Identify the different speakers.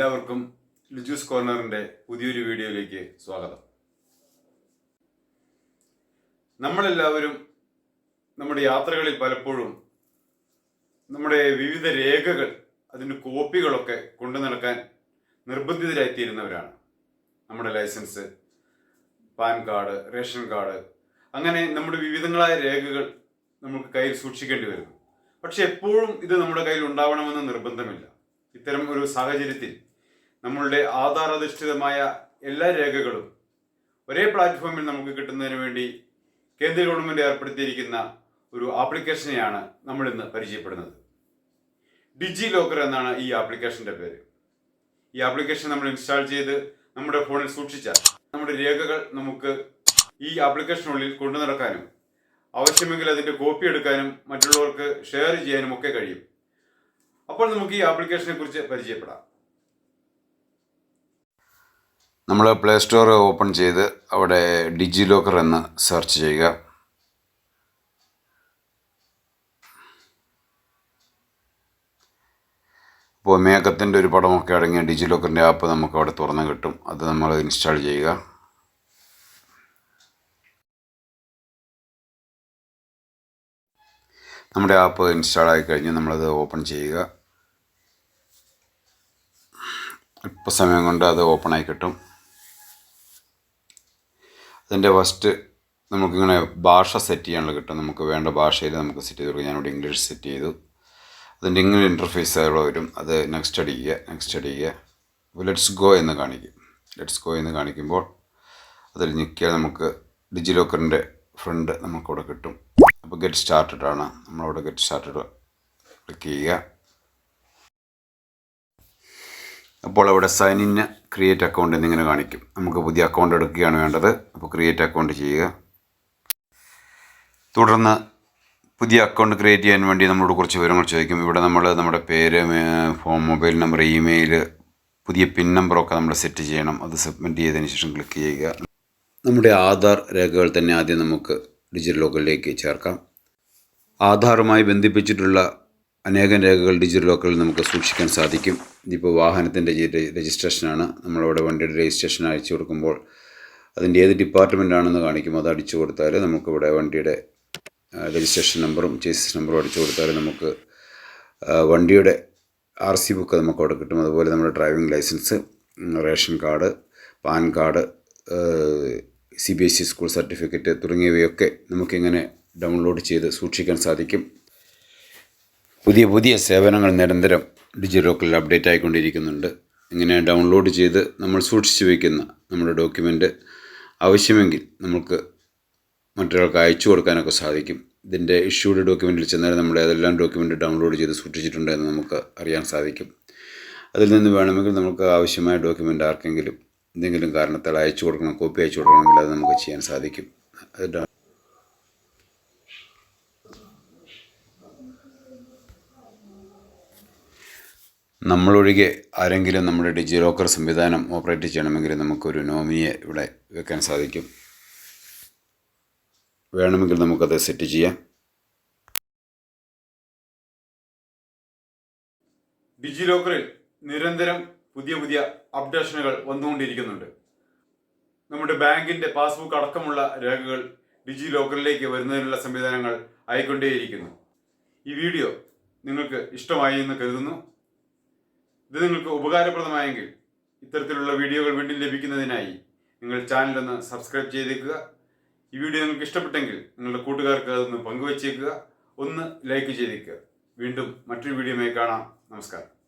Speaker 1: എല്ലാവർക്കും ലുജൂസ് കോർണറിന്റെ പുതിയൊരു വീഡിയോയിലേക്ക് സ്വാഗതം. നമ്മളെല്ലാവരും നമ്മുടെ യാത്രകളിൽ പലപ്പോഴും നമ്മുടെ വിവിധ രേഖകൾ അതിന്റെ കോപ്പികളൊക്കെ കൊണ്ടു നടക്കാൻ നിർബന്ധിതരായിത്തീരുന്നവരാണ്. നമ്മുടെ licence PAN card ration card അങ്ങനെ നമ്മുടെ വിവിധങ്ങളായ രേഖകൾ നമുക്ക് കയ്യിൽ സൂക്ഷിക്കേണ്ടി വരുന്നു. പക്ഷെ എപ്പോഴും ഇത് നമ്മുടെ കയ്യിൽ ഉണ്ടാവണമെന്ന് നിർബന്ധമില്ല. ഇത്തരം ഒരു സാഹചര്യത്തിൽ നമ്മളുടെ ആധാർ അധിഷ്ഠിതമായ എല്ലാ രേഖകളും ഒരേ പ്ലാറ്റ്ഫോമിൽ നമുക്ക് കിട്ടുന്നതിന് വേണ്ടി കേന്ദ്ര ഗവൺമെന്റ് ഏർപ്പെടുത്തിയിരിക്കുന്ന ഒരു ആപ്ലിക്കേഷനെയാണ് നമ്മളിന്ന് പരിചയപ്പെടുന്നത്. ഡിജി ലോക്കർ എന്നാണ് ഈ ആപ്ലിക്കേഷന്റെ പേര്. ഈ ആപ്ലിക്കേഷൻ നമ്മൾ ഇൻസ്റ്റാൾ ചെയ്ത് നമ്മുടെ ഫോണിൽ സൂക്ഷിച്ചാൽ നമ്മുടെ രേഖകൾ നമുക്ക് ഈ ആപ്ലിക്കേഷനുള്ളിൽ കൊണ്ടു നടക്കാനും ആവശ്യമെങ്കിൽ അതിന്റെ കോപ്പി എടുക്കാനും മറ്റുള്ളവർക്ക് ഷെയർ ചെയ്യാനും ഒക്കെ കഴിയും. അപ്പോൾ നമുക്ക് ഈ ആപ്ലിക്കേഷനെ കുറിച്ച് പരിചയപ്പെടാം.
Speaker 2: നമ്മൾ പ്ലേ സ്റ്റോർ ഓപ്പൺ ചെയ്ത് അവിടെ ഡിജി ലോക്കർ എന്ന് സെർച്ച് ചെയ്യുക. ഇപ്പോൾ മേഘത്തിന്റെ ഒരു പടമൊക്കെ അടങ്ങിയ ഡിജി ലോക്കറിന്റെ ആപ്പ് നമുക്ക് അവിടെ തുറന്ന് കിട്ടും. അത് നമ്മൾ ഇൻസ്റ്റാൾ ചെയ്യുക. നമ്മുടെ ആപ്പ് ഇൻസ്റ്റാൾ ആയി കഴിഞ്ഞ് നമ്മളത് ഓപ്പൺ ചെയ്യുക. ഇപ്പോൾ സമയം കൊണ്ട് അത് ഓപ്പൺ ആയി കിട്ടും. അതിന്റെ ഫസ്റ്റ് നമുക്കിങ്ങനെ ഭാഷ സെറ്റ് ചെയ്യാനുള്ള കിട്ടും. നമുക്ക് വേണ്ട ഭാഷയിൽ നമുക്ക് സെറ്റ് ചെയ്ത് കൊടുക്കാം. ഞാനിവിടെ ഇംഗ്ലീഷ് സെറ്റ് ചെയ്തു. അതിന്റെ ഇങ്ങനെ ഇന്റർഫേസ് അവിടെ വരും. അത് നെക്സ്റ്റ് അടിക്കുക നെക്സ്റ്റ് അടിക്കുക. അപ്പോൾ ലെറ്റ്സ് ഗോ എന്ന് കാണിക്കും. ലെറ്റ്സ് ഗോ എന്ന് കാണിക്കുമ്പോൾ അതിൽ ഞെക്കിയാൽ നമുക്ക് ഡിജി ലോക്കറിന്റെ ഫ്രണ്ട് നമുക്കവിടെ കിട്ടും. അപ്പോൾ ഗെറ്റ് സ്റ്റാർട്ടഡ് ആണ്. നമ്മളവിടെ ഗെറ്റ് സ്റ്റാർട്ടഡ് ക്ലിക്ക് ചെയ്യുക. അപ്പോൾ അവിടെ സൈൻ ഇൻ ക്രിയേറ്റ് അക്കൗണ്ട് എന്നിങ്ങനെ കാണിക്കും. നമുക്ക് പുതിയ അക്കൗണ്ട് എടുക്കുകയാണ് വേണ്ടത്. അപ്പോൾ ക്രിയേറ്റ് അക്കൗണ്ട് ചെയ്യുക. തുടർന്ന് പുതിയ അക്കൗണ്ട് ക്രിയേറ്റ് ചെയ്യാൻ വേണ്ടി നമ്മളോട് കുറച്ച് വിവരങ്ങൾ ചോദിക്കും. ഇവിടെ നമ്മൾ നമ്മുടെ പേര് ഫോൺ മൊബൈൽ നമ്പർ ഇമെയിൽ പുതിയ പിൻ നമ്പറൊക്കെ നമ്മൾ സെറ്റ് ചെയ്യണം. അത് സബ്മിറ്റ് ചെയ്തതിന് ശേഷം ക്ലിക്ക് ചെയ്യുക. നമ്മുടെ ആധാർ രേഖകൾ തന്നെ ആദ്യം നമുക്ക് ഡിജിറ്റൽ ലോക്കറിലേക്ക് ചേർക്കാം. ആധാറുമായി ബന്ധിപ്പിച്ചിട്ടുള്ള അനേകം രേഖകൾ ഡിജി ലോക്കറിൽ നമുക്ക് സൂക്ഷിക്കാൻ സാധിക്കും. ഇതിപ്പോൾ വാഹനത്തിന്റെ രജിസ്ട്രേഷനാണ്. നമ്മളവിടെ വണ്ടിയുടെ രജിസ്ട്രേഷൻ അയച്ചു കൊടുക്കുമ്പോൾ അതിന്റെ ഏത് ഡിപ്പാർട്ട്മെന്റ് ആണെന്ന് കാണിക്കും. അത് അടിച്ചു കൊടുത്താൽ നമുക്കിവിടെ വണ്ടിയുടെ രജിസ്ട്രേഷൻ നമ്പറും ചേസിസ് നമ്പറും അടിച്ചു കൊടുത്താൽ നമുക്ക് വണ്ടിയുടെ ആർ സി ബുക്ക് നമുക്ക് അവിടെ കിട്ടും. അതുപോലെ നമ്മുടെ driving licence ration card PAN card C B S E school certificate തുടങ്ങിയവയൊക്കെ നമുക്കിങ്ങനെ ഡൗൺലോഡ് ചെയ്ത് സൂക്ഷിക്കാൻ സാധിക്കും. പുതിയ പുതിയ സേവനങ്ങൾ നിരന്തരം ഡിജി ലോക്കറിൽ അപ്ഡേറ്റ് ആയിക്കൊണ്ടിരിക്കുന്നുണ്ട്. ഇങ്ങനെ ഡൗൺലോഡ് ചെയ്ത് നമ്മൾ സൂക്ഷിച്ചു വയ്ക്കുന്ന നമ്മുടെ ഡോക്യുമെന്റ് ആവശ്യമെങ്കിൽ നമുക്ക് മറ്റൊരാൾക്ക് അയച്ചു കൊടുക്കാനൊക്കെ സാധിക്കും. ഇതിന്റെ ഇഷ്യൂഡ് ഡോക്യുമെന്റിൽ ചെന്നാൽ നമ്മൾ ഏതെല്ലാം ഡോക്യുമെന്റ് ഡൗൺലോഡ് ചെയ്ത് സൂക്ഷിച്ചിട്ടുണ്ട് എന്ന് നമുക്ക് അറിയാൻ സാധിക്കും. അതിൽ നിന്ന് വേണമെങ്കിൽ നമുക്ക് ആവശ്യമായ ഡോക്യുമെന്റ് ആർക്കെങ്കിലും എന്തെങ്കിലും കാരണത്താൽ അയച്ചു കൊടുക്കണം കോപ്പി അയച്ചു കൊടുക്കണമെങ്കിൽ അത് നമുക്ക് ചെയ്യാൻ സാധിക്കും. അത് നമ്മളൊഴികെ ആരെങ്കിലും നമ്മുടെ ഡിജി ലോക്കർ സംവിധാനം ഓപ്പറേറ്റ് ചെയ്യണമെങ്കിൽ നമുക്കൊരു നോമിയെ ഇവിടെ വെക്കാൻ സാധിക്കും. വേണമെങ്കിൽ നമുക്കത് സെറ്റ് ചെയ്യാം.
Speaker 1: ഡിജി ലോക്കറിൽ നിരന്തരം പുതിയ പുതിയ അപ്ഡേഷനുകൾ വന്നുകൊണ്ടിരിക്കുന്നുണ്ട്. നമ്മുടെ ബാങ്കിന്റെ പാസ്ബുക്ക് അടക്കമുള്ള രേഖകൾ ഡിജി ലോക്കറിലേക്ക് വരുന്നതിനുള്ള സംവിധാനങ്ങൾ ആയിക്കൊണ്ടേയിരിക്കുന്നു. ഈ വീഡിയോ നിങ്ങൾക്ക് ഇഷ്ടമായി എന്ന് കരുതുന്നു. ഇത് നിങ്ങൾക്ക് ഉപകാരപ്രദമായെങ്കിൽ ഇത്തരത്തിലുള്ള വീഡിയോകൾ വീണ്ടും ലഭിക്കുന്നതിനായി നിങ്ങൾ ചാനൽ സബ്സ്ക്രൈബ് ചെയ്തേക്കുക. ഈ വീഡിയോ നിങ്ങൾക്ക് ഇഷ്ടപ്പെട്ടെങ്കിൽ നിങ്ങളുടെ കൂട്ടുകാർക്ക് അതൊന്ന് പങ്കുവച്ചേക്കുക. ഒന്ന് ലൈക്ക് ചെയ്തേക്കുക. വീണ്ടും മറ്റൊരു വീഡിയോയുമായി കാണാം. നമസ്കാരം.